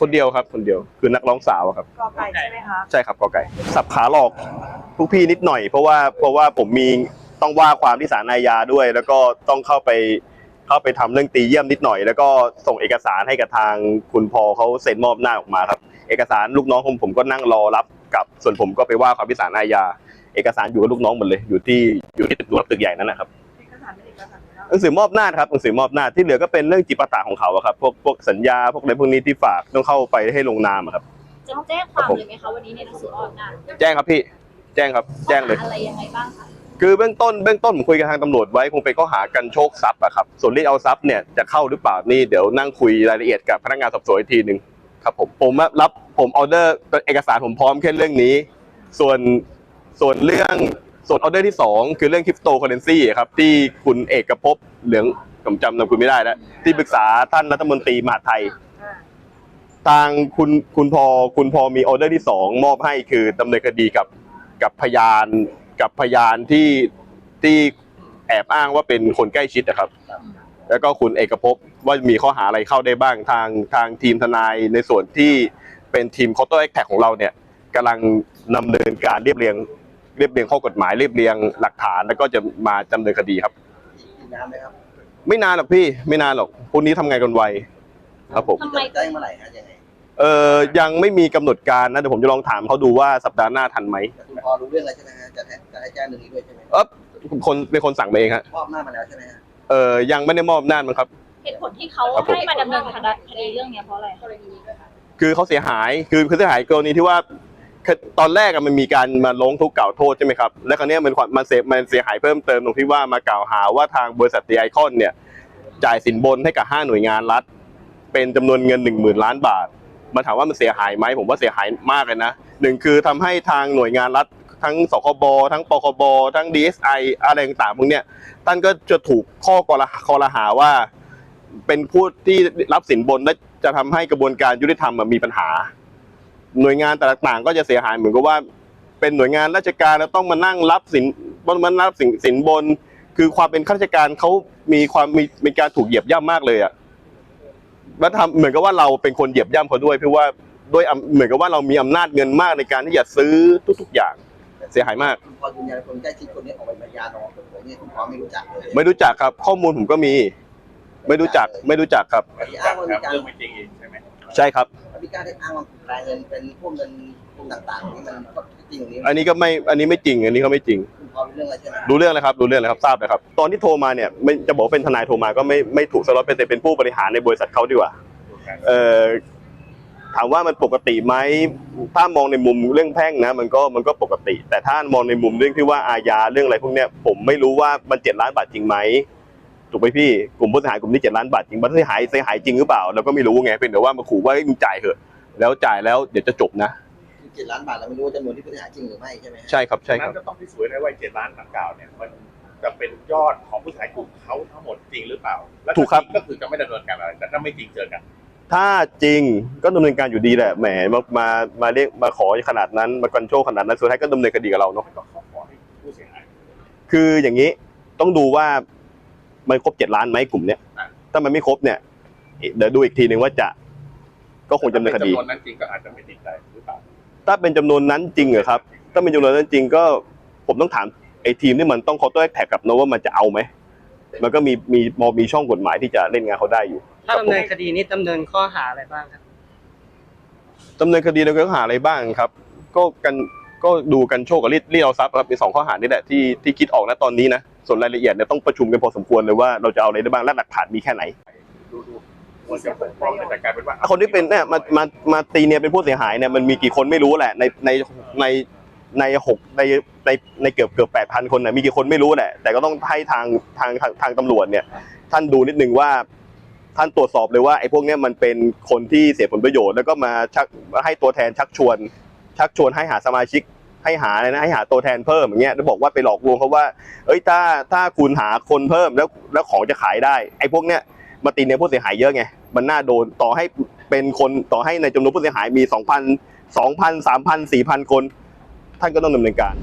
คนเดียวครับ คนเดียวคือนักร้องสาวอะครับ กอไก่ใช่ไหมคะใช่ครับกอไก่ สับขาหลอกพวกพี่นิดหน่อย เพราะว่าเพราะว่าผมมีต้องว่าความที่ศาลอาญาด้วย แล้วก็ต้องเข้าไปเข้าไปทำเรื่องตีเยี่ยมนิดหน่อย แล้วก็ส่งเอกสารให้กับทางคุณพอเขาเซ็นมอบหน้าออกมาครับ เอกสารลูกน้องผมผมก็นั่งรอรับกับส่วนผมก็ไปว่าความที่ศาลอาญาเอกสารอยู่กับลูกน้องหมดเลย อยู่ที่อยู่ที่ตึกหลวงตึกใหญ่นั่นนะครับ หนังสือมอบหน้าจครับหนังสือมอบหน้าจที่เหลือก็เป็นเรื่องจิปาถะของเขาอะครับพวกพวกสัญญาพวกอะไรพวกนี้ที่ฝากต้องเข้าไปให้ลงนามอะครับ จะแจ้งความเลยไหมคะวันนี้ในหนังสือออกงานแจ้งครับพี่ แจ้งครับแจ้งเลย อะไรยังไงบ้างคะคือเบื้องต้นเบื้องต้นผมคุยกับทางตำรวจไว้คงเป็นข้อหากันโชคทรัพย์อะครับส่วนรีดเอาทรัพย์เนี่ยจะเข้าหรือเปล่านี่เดี๋ยวนั่งคุยรายละเอียดกับพนักงานสอบสวนอีกทีหนึ่งครับผมผมรับผมออเดอร์เอกสารผมพร้อมแค่เรื่องนี้ ส่วนส่วนเรื่อง ส่วนออเดอร์ที่สองคือเรื่องคริปโตเคอเรนซีครับที่คุณเอกภพเหลืองผมจำนามคุณไม่ได้แล้วที่ปรึกษาท่านรัฐมนตรีมหาดไทย ทางคุณคุณพอคุณพอมีออเดอร์ที่สองมอบให้คือดำเนินคดีกับกับพยานกับพยานที่ที่แอบอ้างว่าเป็นคนใกล้ชิดนะครับ แล้วก็คุณเอกภพว่ามีข้อหาอะไรเข้าได้บ้างทางทางทีมทนายในส่วนที่เป็นทีมคอ u เตอร์แอคแท็ของเราเนี่ยกำลังดำเนินการเรียบเรียง เรียบเรียงข้อกฎหมายเรียบเรียงหลักฐานแล้วก็จะมาดำเนินคดีครับอีกนานไหมครับไม่นานหรอกพี่ไม่นานหรอกพวกนี้ทำงานกันไวครับผม ทำไมจะได้เมื่อไหร่ฮะยังไงเออยังไม่มีกำหนดการนะเดี๋ยวผมจะลองถามเขาดูว่าสัปดาห์หน้าทันไหมแต่คุณพอรู้เรื่องแล้วใช่ไหมฮะจะให้จะให้แจ้งเรื่องนี้ด้วยใช่ไหมเออคนเป็นคนสั่งมาเองฮะมอบหน้ามาแล้วใช่ไหมฮะเออยังไม่ได้มอบอำนาจมั้งครับ เหตุผลที่เขาครับผม ให้มาดำเนินคดีเรื่องเนี้ยเพราะอะไร คือเขาเสียหายคือคือเสียหายกรณีที่ว่าคือ ตอนแรกอะมันมีการมาลงทุกข์กล่าวโทษใช่ไหมครับแล้วคราวเนี้ยมันความมันเสียมันเสียหายเพิ่มเติมตรงที่ว่ามากล่าวหาว่าทางบริษัทตีไอคอนเนี่ยจ่ายสินบนให้กับห้าหน่วยงานรัฐ เป็นจำนวนเงินหนึ่งหมื่นล้านบาทมาถามว่ามันเสียหายไหมผมว่าเสียหายมากเลยนะหนึ่งคือทำให้ทางหน่วยงานรัฐทั้งสคบทั้งปคบทั้ง DSI อะไรต่างๆพวกเนี้ยท่านก็จะถูกข้อกล่าวหาว่าเป็นผู้ที่รับสินบนและจะทำให้กระบวนการยุติธรรมมีปัญหา หน่วยงานต่างๆ ก็จะเสียหายเหมือนกับว่า เป็นหน่วยงานราชการแล้วต้องมานั่งรับสินมารับสินสินบน คือความเป็นข้าราชการเขามีความมีมีการถูกเหยียบย่ำมากเลยอะแล้วทำเหมือนกับว่าเราเป็นคนเหยียบย่ำเขาด้วยเพราะว่าด้วยอำเหมือนกับว่าเรามีอำนาจเงินมากในการที่จะซื้อทุกๆอย่าง เสียหายมาก คุณพอยืนยันคนใกล้ชิดคนนี้ออกไปพยานออกเปิดเผยนี่คุณพอไม่รู้จักเลยไม่รู้จักครับ ข้อมูลผมก็มี ไม่รู้จักไม่รู้จักครับวันนี้อ้างว่ามีการ เรื่องไม่จริงอีกใช่ไหม ใช่ครับมีการได้อ้างว่าแปลงเงินเป็นพวกเงินกลุ่มต่างๆนี่มันก็จริงตรงนี้อันนี้ก็ไม่อันนี้ไม่จริง อันนี้ก็ไม่จริง คุณพอรู้เรื่องอะไรใช่ไหมรู้เรื่องเลยครับรู้เรื่องเลยครับทราบเลยครับ ตอนที่โทรมาเนี่ยไม่จะบอกว่าเป็นทนายโทรมาก็ไม่ไม่ถูกสล็อตเป็นแต่เป็นผู้บริหารในบริษัทเขาดีกว่าเอ่อถามว่ามันปกติไหมถ้ามองในมุมเรื่องแพ่งนะ มันก็มันก็ปกติ แต่ถ้ามองในมุมเรื่องที่ว่าอาญาเรื่องอะไรพวกเนี้ยผมไม่รู้ว่ามันเจ็ดล้านบาทจริงไหม ถูกไหมพี่กลุ่มผู้เสียหายกลุ่มนี้เจ็ดล้านบาทจริงมันเสียหายเสียหายจริงหรือเปล่าเราก็ไม่รู้ไงเป็นแต่ว่ามาขู่ว่าเฮ้ยมึงจ่ายเถอะ แล้วจ่ายแล้วเดี๋ยวจะจบนะคือเจ็ดล้านบาทเราไม่รู้ว่าจำนวนที่ผู้เสียหายจริงหรือไม่ใช่ไหมฮะใช่ครับใช่คนั้รับนจะต้องพิสูจน์ได้ว่าเจ็ดล้านดังกล่าวเนี่ยมันจะเป็นยอดของผู้เสียหายกลุ่มเขาทั้งหมดจริงหรือเปล่าและถูกครับก็คือจะไม่ดำเนินการอะไรแต่ถ้าไม่จริงเจอกัน ถ้าจริงก็ดำเนินการอยู่ดีแหละแหมมามามาเรียกมาขอขนาดนั้นมากันโชคขนาดนั้นสุดท้ายก็ดำเนินคดีกับเราเนาะ ก็เขาขอให้ผู้เสียหายคืออย่างนี้ต้องดูว่า มันครบเจ็ดล้านไหมกลุ่มเนี้ยอะถ้ามันไม่ครบเนี่ยเดี๋ยวดูอีกทีหนึ่งว่าจะก็คงจะดำเนินคดีจำนวนนั้นจริงก็อาจจะไม่ติดใจหรือเปล่าถ้าเป็นจำนวนนั้นจริงเหรอครับ ถ้าเป็นจำนวนนั้นจริงก็ผมต้องถามไอ้ทีมที่มันต้องเคาน์เตอร์แท็กกับนะว่ามันจะเอาไหมมันก็มีมีมอมีช่องกฎหมายที่จะเล่นงานเขาได้อยู่ ถ้าดำเนินคดีนี้ดำเนินข้อหาอะไรบ้างครับดำเนินคดีในข้อหาอะไรบ้างครับ ก็กันก็ดูกันโชคกับรีดรีดเอาทรัพย์ครับเป็นสองข้อหานี่แหละที่ที่คิดออกนะตอนนี้นะ ส่วนรายละเอียดเนี่ยต้องประชุมกันพอสมควรเลยว่าเราจะเอาอะไรได้บ้างและหลักฐานมีแค่ไหนดูดูมันจะปกป้องแต่กลายเป็นว่าคนที่เป็นเนี่ยมามามาตีเนี่ยเป็นผู้เสียหายเนี่ยมันมีกี่คนไม่รู้แหละ ในในในในหกในในในเกือบเกือบแปดพันคนน่ะมีกี่คนไม่รู้แหละแต่ก็ต้องให้ทางทางทางทางตำรวจเนี่ย ท่านดูนิดนึงว่า ท่านตรวจสอบเลยว่าไอ้พวกเนี้ยมันเป็นคนที่เสียผลประโยชน์แล้วก็มาชักให้ตัวแทนชักชวน ชักชวนให้หาสมาชิก ให้หาอะไรนะให้หาตัวแทนเพิ่มอย่างเงี้ยแล้วบอกว่าไปหลอกลวงเขาว่า เอ้ยถ้าถ้าคุณหาคนเพิ่มแล้วแล้วของจะขายได้ไอ้พวกเนี้ยมาตีเนี่ยผู้เสียหายเยอะไงมันน่าโดนต่อให้เป็นคนต่อให้ในจำนวนผู้เสียหายมีสองพันสองพันสามพันสี่พันคน ท่านก็ต้องดำเนินการ